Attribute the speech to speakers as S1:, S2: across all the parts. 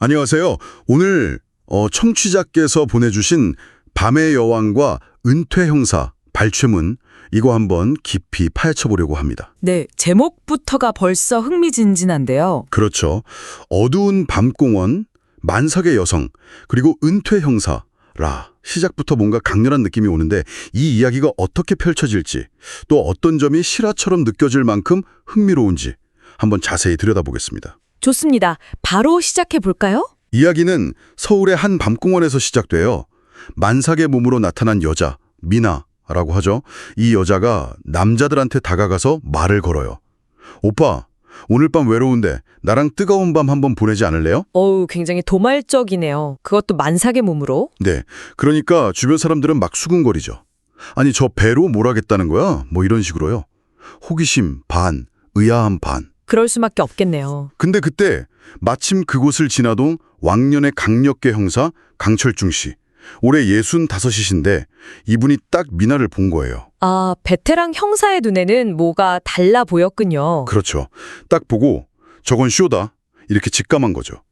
S1: 안녕하세요. 오늘 어, 청취자께서 보내주신 밤의 여왕과 은퇴 형사 발췌문 이거 한번 깊이 파헤쳐 보려고 합니다.
S2: 네, 제목부터가 벌써 흥미진진한데요.
S1: 그렇죠. 어두운 밤공원, 만삭의 여성, 그리고 은퇴 형사 라 시작부터 뭔가 강렬한 느낌이 오는데 이 이야기가 어떻게 펼쳐질지 또 어떤 점이 실화처럼 느껴질 만큼 흥미로운지 한번 자세히 들여다보겠습니다.
S2: 좋습니다. 바로 시작해 볼까요?
S1: 이야기는 서울의 한 밤공원에서 시작돼요. 만삭의 몸으로 나타난 여자, 미나라고 하죠. 이 여자가 남자들한테 다가가서 말을 걸어요. 오빠, 오늘 밤 외로운데 나랑 뜨거운 밤 한번 보내지 않을래요?
S2: 어우, 굉장히 도말적이네요. 그것도 만삭의 몸으로.
S1: 네. 그러니까 주변 사람들은 막 수근거리죠. 아니, 저 배로 뭘 하겠다는 거야? 뭐 이런 식으로요. 호기심 반, 의아함 반.
S2: 그럴 수밖에 없겠네요.
S1: 근데 그때 마침 그곳을 지나던 왕년의 강력계 형사 강철중 씨. 올해 65이신데 이분이 딱 미나를 본 거예요.
S2: 아, 베테랑 형사의 눈에는 뭐가 달라 보였군요.
S1: 그렇죠. 딱 보고 저건 쇼다. 이렇게 직감한 거죠.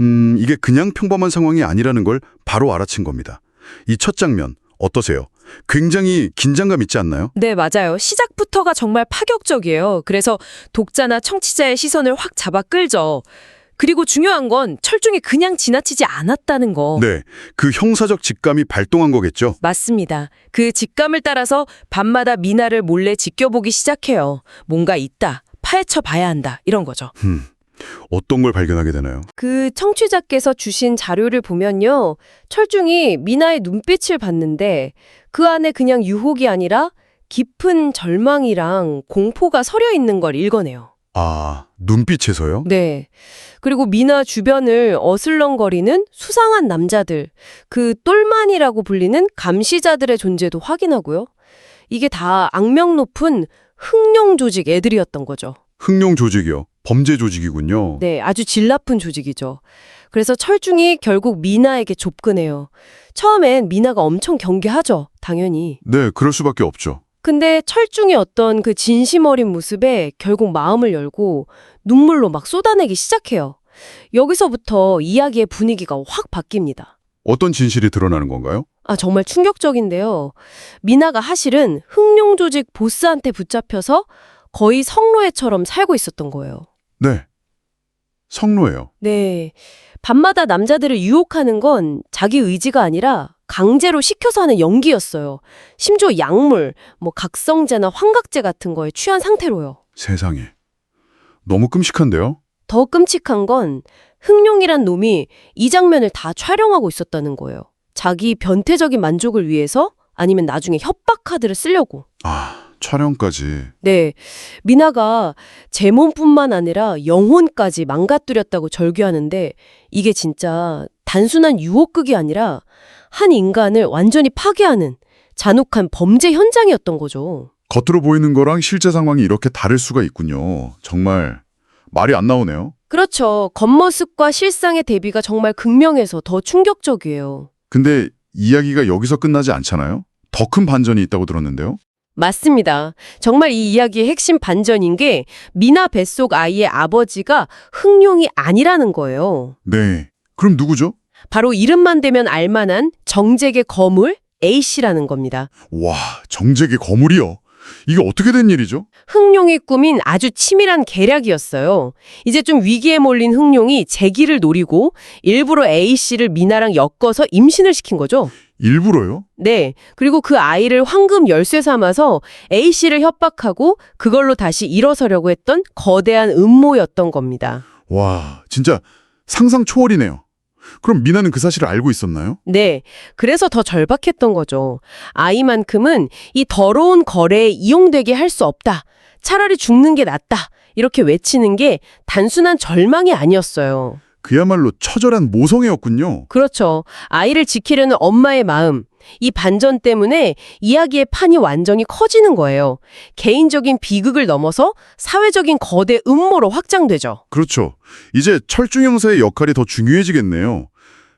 S1: 음, 이게 그냥 평범한 상황이 아니라는 걸 바로 알아챈 겁니다. 이 첫 장면 어떠세요? 굉장히 긴장감 있지 않나요?
S2: 네, 맞아요. 시작부터가 정말 파격적이에요. 그래서 독자나 청취자의 시선을 확 잡아 끌죠. 그리고 중요한 건 철중이 그냥 지나치지 않았다는 거.
S1: 네. 그 형사적 직감이 발동한 거겠죠.
S2: 맞습니다. 그 직감을 따라서 밤마다 미나를 몰래 지켜보기 시작해요. 뭔가 있다. 파헤쳐 봐야 한다. 이런 거죠.
S1: 음. 어떤 걸 발견하게 되나요?
S3: 그 청취자께서 주신 자료를 보면요. 철중이 미나의 눈빛을 봤는데 그 안에 그냥 유혹이 아니라 깊은 절망이랑 공포가 서려 있는 걸 읽어내요.
S1: 아, 눈빛에서요?
S3: 네. 그리고 미나 주변을 어슬렁거리는 수상한 남자들, 그 똘만이라고 불리는 감시자들의 존재도 확인하고요. 이게 다 악명 높은 흑룡 조직 애들이었던 거죠.
S1: 흑룡 조직이요. 범죄 조직이군요.
S3: 네, 아주 질 나쁜 조직이죠. 그래서 철중이 결국 미나에게 접근해요. 처음엔 미나가 엄청 경계하죠, 당연히.
S1: 네, 그럴 수밖에 없죠.
S3: 근데 철중의 어떤 그 진심 어린 모습에 결국 마음을 열고 눈물로 막 쏟아내기 시작해요. 여기서부터 이야기의 분위기가 확 바뀝니다.
S1: 어떤 진실이 드러나는 건가요?
S3: 아, 정말 충격적인데요. 미나가 하실은 흑룡 조직 보스한테 붙잡혀서 거의 성노예처럼 살고 있었던 거예요.
S1: 네. 성노예요.
S3: 네. 밤마다 남자들을 유혹하는 건 자기 의지가 아니라 강제로 시켜서 하는 연기였어요. 심지어 약물, 뭐 각성제나 환각제 같은 거에 취한 상태로요.
S1: 세상에. 너무 끔찍한데요?
S3: 더 끔찍한 건 흑룡이란 놈이 이 장면을 다 촬영하고 있었다는 거예요. 자기 변태적인 만족을 위해서 아니면 나중에 협박 카드를 쓰려고.
S1: 아, 촬영까지.
S3: 네. 미나가 제 몸뿐만 아니라 영혼까지 망가뜨렸다고 절규하는데 이게 진짜 단순한 유혹극이 아니라 한 인간을 완전히 파괴하는 잔혹한 범죄 현장이었던 거죠.
S1: 겉으로 보이는 거랑 실제 상황이 이렇게 다를 수가 있군요. 정말 말이 안 나오네요.
S3: 그렇죠. 겉모습과 실상의 대비가 정말 극명해서 더 충격적이에요.
S1: 근데 이야기가 여기서 끝나지 않잖아요? 더 큰 반전이 있다고 들었는데요?
S3: 맞습니다. 정말 이 이야기의 핵심 반전인 게 미나 뱃속 아이의 아버지가 흑룡이 아니라는 거예요.
S1: 네. 그럼 누구죠?
S3: 바로 이름만 대면 알만한 정재계 거물 A씨라는 겁니다.
S1: 와, 정재계 거물이요. 이게 어떻게 된 일이죠?
S3: 흑룡이 꾸민 아주 치밀한 계략이었어요. 이제 좀 위기에 몰린 흑룡이 재기를 노리고 일부러 A씨를 미나랑 엮어서 임신을 시킨 거죠.
S1: 일부러요?
S3: 네. 그리고 그 아이를 황금 열쇠 삼아서 A씨를 협박하고 그걸로 다시 일어서려고 했던 거대한 음모였던 겁니다.
S1: 와, 진짜 상상 초월이네요. 그럼 미나는 그 사실을 알고 있었나요?
S3: 네. 그래서 더 절박했던 거죠. 아이만큼은 이 더러운 거래에 이용되게 할 수 없다. 차라리 죽는 게 낫다. 이렇게 외치는 게 단순한 절망이 아니었어요.
S1: 그야말로 처절한 모성애였군요.
S3: 그렇죠. 아이를 지키려는 엄마의 마음. 이 반전 때문에 이야기의 판이 완전히 커지는 거예요. 개인적인 비극을 넘어서 사회적인 거대 음모로 확장되죠.
S1: 그렇죠. 이제 철중 형사의 역할이 더 중요해지겠네요.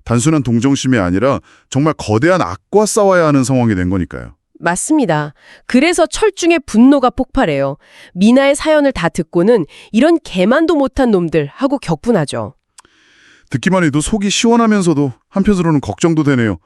S1: 단순한 동정심이 아니라 정말 거대한 악과 싸워야 하는 상황이 된 거니까요.
S3: 맞습니다. 그래서 철중의 분노가 폭발해요. 미나의 사연을 다 듣고는 이런 개만도 못한 놈들 하고 격분하죠.
S1: 듣기만 해도 속이 시원하면서도 한편으로는 걱정도 되네요.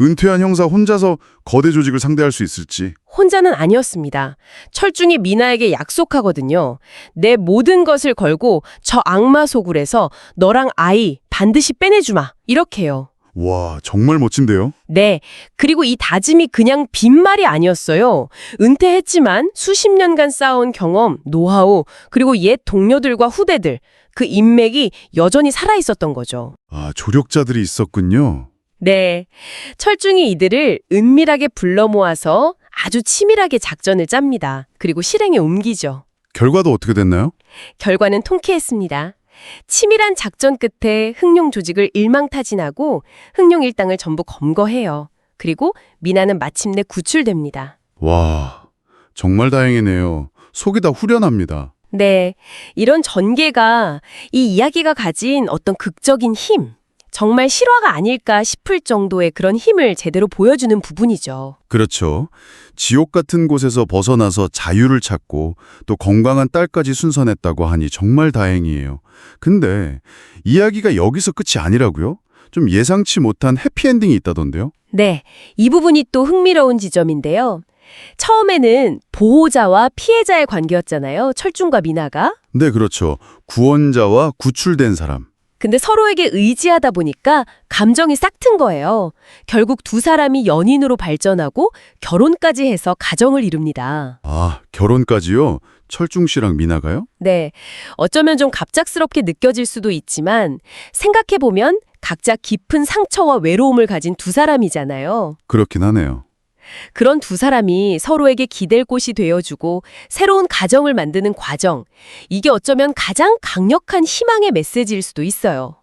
S1: 은퇴한 형사 혼자서 거대 조직을 상대할 수 있을지.
S3: 혼자는 아니었습니다. 철중이 미나에게 약속하거든요. 내 모든 것을 걸고 저 악마 소굴에서 너랑 아이 반드시 빼내주마. 이렇게요.
S1: 와, 정말 멋진데요?
S3: 네. 그리고 이 다짐이 그냥 빈말이 아니었어요. 은퇴했지만 수십 년간 쌓아온 경험, 노하우, 그리고 옛 동료들과 후배들, 그 인맥이 여전히 살아있었던 거죠.
S1: 아, 조력자들이 있었군요.
S3: 네. 철중이 이들을 은밀하게 불러 모아서 아주 치밀하게 작전을 짭니다. 그리고 실행에 옮기죠.
S1: 결과도 어떻게 됐나요?
S3: 결과는 통쾌했습니다. 치밀한 작전 끝에 흥룡 조직을 일망타진하고 흥룡 일당을 전부 검거해요. 그리고 미나는 마침내 구출됩니다.
S1: 와, 정말 다행이네요. 속이 다 후련합니다.
S3: 네, 이런 전개가 이 이야기가 가진 어떤 극적인 힘, 정말 실화가 아닐까 싶을 정도의 그런 힘을 제대로 보여주는 부분이죠.
S1: 그렇죠. 지옥 같은 곳에서 벗어나서 자유를 찾고 또 건강한 딸까지 순선했다고 하니 정말 다행이에요. 근데 이야기가 여기서 끝이 아니라고요? 좀 예상치 못한 해피엔딩이 있다던데요?
S3: 네, 이 부분이 또 흥미로운 지점인데요. 처음에는 보호자와 피해자의 관계였잖아요. 철중과 미나가.
S1: 네, 그렇죠. 구원자와 구출된 사람.
S3: 근데 서로에게 의지하다 보니까 감정이 싹튼 거예요. 결국 두 사람이 연인으로 발전하고 결혼까지 해서 가정을 이룹니다.
S1: 아, 결혼까지요? 철중 씨랑 미나가요?
S3: 네. 어쩌면 좀 갑작스럽게 느껴질 수도 있지만 생각해보면 각자 깊은 상처와 외로움을 가진 두 사람이잖아요.
S1: 그렇긴 하네요.
S3: 그런 두 사람이 서로에게 기댈 곳이 되어주고 새로운 가정을 만드는 과정. 이게 어쩌면 가장 강력한 희망의 메시지일 수도 있어요.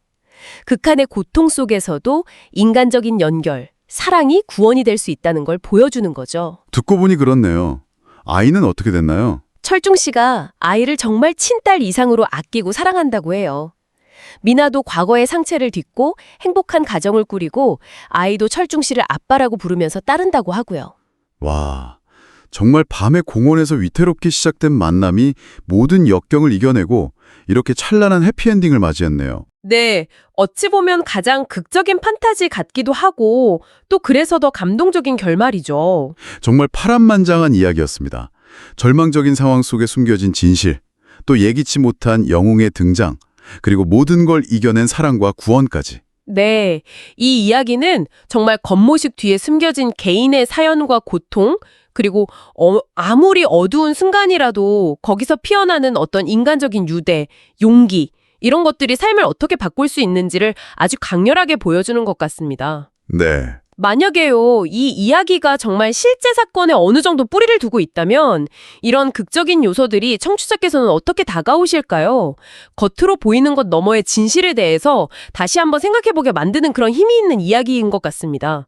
S3: 극한의 고통 속에서도 인간적인 연결, 사랑이 구원이 될 수 있다는 걸 보여주는 거죠.
S1: 듣고 보니 그렇네요. 아이는 어떻게 됐나요?
S3: 철중 씨가 아이를 정말 친딸 이상으로 아끼고 사랑한다고 해요. 미나도 과거의 상처를 딛고 행복한 가정을 꾸리고 아이도 철중 씨를 아빠라고 부르면서 따른다고 하고요.
S1: 와, 정말 밤의 공원에서 위태롭게 시작된 만남이 모든 역경을 이겨내고 이렇게 찬란한 해피엔딩을 맞이했네요.
S4: 네, 어찌 보면 가장 극적인 판타지 같기도 하고 또 그래서 더 감동적인 결말이죠.
S1: 정말 파란만장한 이야기였습니다. 절망적인 상황 속에 숨겨진 진실, 또 예기치 못한 영웅의 등장, 그리고 모든 걸 이겨낸 사랑과 구원까지.
S4: 네, 이 이야기는 정말 겉모습 뒤에 숨겨진 개인의 사연과 고통, 그리고 어- 아무리 어두운 순간이라도 거기서 피어나는 어떤 인간적인 유대, 용기, 이런 것들이 삶을 어떻게 바꿀 수 있는지를 아주 강렬하게 보여주는 것 같습니다.
S1: 네.
S4: 만약에요, 이 이야기가 정말 실제 사건에 어느 정도 뿌리를 두고 있다면 이런 극적인 요소들이 청취자께서는 어떻게 다가오실까요? 겉으로 보이는 것 너머의 진실에 대해서 다시 한번 생각해보게 만드는 그런 힘이 있는 이야기인 것 같습니다.